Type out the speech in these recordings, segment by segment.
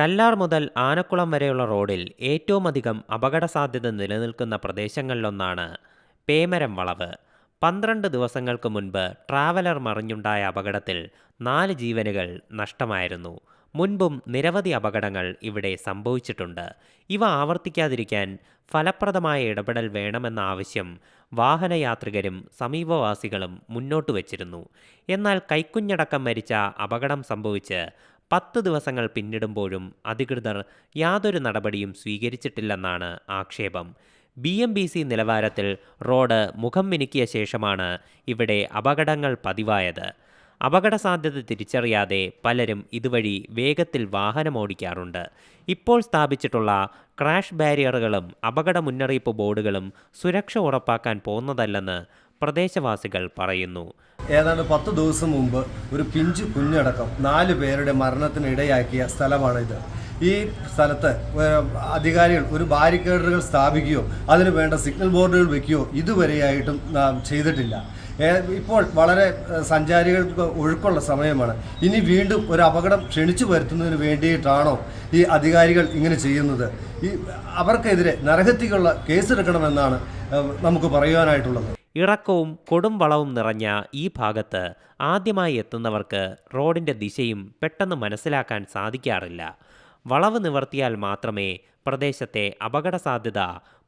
കല്ലാർ മുതൽ ആനക്കുളം വരെയുള്ള റോഡിൽ ഏറ്റവും അധികം അപകട സാധ്യത നിലനിൽക്കുന്ന പ്രദേശങ്ങളിലൊന്നാണ് പേമരം വളവ്. പന്ത്രണ്ട് ദിവസങ്ങൾക്ക് മുൻപ് ട്രാവലർ മറിഞ്ഞുണ്ടായ അപകടത്തിൽ നാല് ജീവനുകൾ നഷ്ടമായിരുന്നു. മുൻപും നിരവധി അപകടങ്ങൾ ഇവിടെ സംഭവിച്ചിട്ടുണ്ട്. ഇവ ആവർത്തിക്കാതിരിക്കാൻ ഫലപ്രദമായ ഇടപെടൽ വേണമെന്ന ആവശ്യം വാഹനയാത്രികരും സമീപവാസികളും മുന്നോട്ട് വച്ചിരുന്നു എന്നാൽ കൈക്കുഞ്ഞടക്കം മരിച്ച അപകടം സംഭവിച്ച് പത്ത് ദിവസങ്ങൾ പിന്നിടുമ്പോഴും അധികൃതർ യാതൊരു നടപടിയും സ്വീകരിച്ചിട്ടില്ലെന്നാണ് ആക്ഷേപം. ബി എം ബി സി നിലവാരത്തിൽ റോഡ് മുഖം മിനുക്കിയ ശേഷമാണ് ഇവിടെ അപകടങ്ങൾ പതിവായത്. അപകട സാധ്യത തിരിച്ചറിയാതെ പലരും ഇതുവഴി വേഗത്തിൽ വാഹനമോടിക്കാറുണ്ട്. ഇപ്പോൾ സ്ഥാപിച്ചിട്ടുള്ള ക്രാഷ് ബാരിയറുകളും അപകട മുന്നറിയിപ്പ് ബോർഡുകളും സുരക്ഷ ഉറപ്പാക്കാൻ പോകുന്നതല്ലെന്ന് പ്രദേശവാസികൾ പറയുന്നു. ഏതാണ്ട് പത്ത് ദിവസം മുമ്പ് ഒരു പിഞ്ചു കുഞ്ഞടക്കം നാല് പേരുടെ മരണത്തിന് ഇടയാക്കിയ സ്ഥലമാണിത്. ഈ സ്ഥലത്ത് അധികാരികൾ ഒരു ബാരിക്കേഡുകൾ സ്ഥാപിക്കുകയോ അതിന് വേണ്ട സിഗ്നൽ ബോർഡുകൾ വെക്കുകയോ ഇതുവരെയായിട്ടും ചെയ്തിട്ടില്ല. ഇപ്പോൾ വളരെ സഞ്ചാരികൾക്ക് ഒഴുക്കുള്ള സമയമാണ്. ഇനി വീണ്ടും ഒരു അപകടം ക്ഷണിച്ചു വരുത്തുന്നതിന് വേണ്ടിയിട്ടാണോ ഈ അധികാരികൾ ഇങ്ങനെ ചെയ്യുന്നത്? ഈ അവർക്കെതിരെ നരഹത്യക്കുള്ള കേസെടുക്കണമെന്നാണ് നമുക്ക് പറയുവാനായിട്ടുള്ളത്. ഇറക്കവും കൊടും വളവും നിറഞ്ഞ ഈ ഭാഗത്ത് ആദ്യമായി എത്തുന്നവർക്ക് റോഡിന്റെ ദിശയും പെട്ടെന്ന് മനസ്സിലാക്കാൻ സാധിക്കാറില്ല. വളവ് നിവർത്തിയാൽ മാത്രമേ പ്രദേശത്തെ അപകട സാധ്യത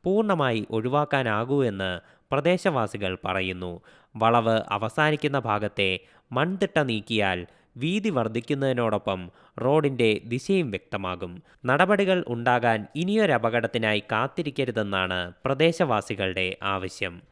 പൂർണമായി ഒഴിവാക്കാനാകൂ എന്ന് പ്രദേശവാസികൾ പറയുന്നു. വളവ് അവസാനിക്കുന്ന ഭാഗത്തെ മൺതിട്ട നീക്കിയാൽ വീതി വർദ്ധിക്കുന്നതിനോടൊപ്പം റോഡിന്റെ ദിശയും വ്യക്തമാകും. നടപടികൾ ഉണ്ടാകാൻ ഇനിയൊരപകടത്തിനായി കാത്തിരിക്കരുതെന്നാണ് പ്രദേശവാസികളുടെ ആവശ്യം.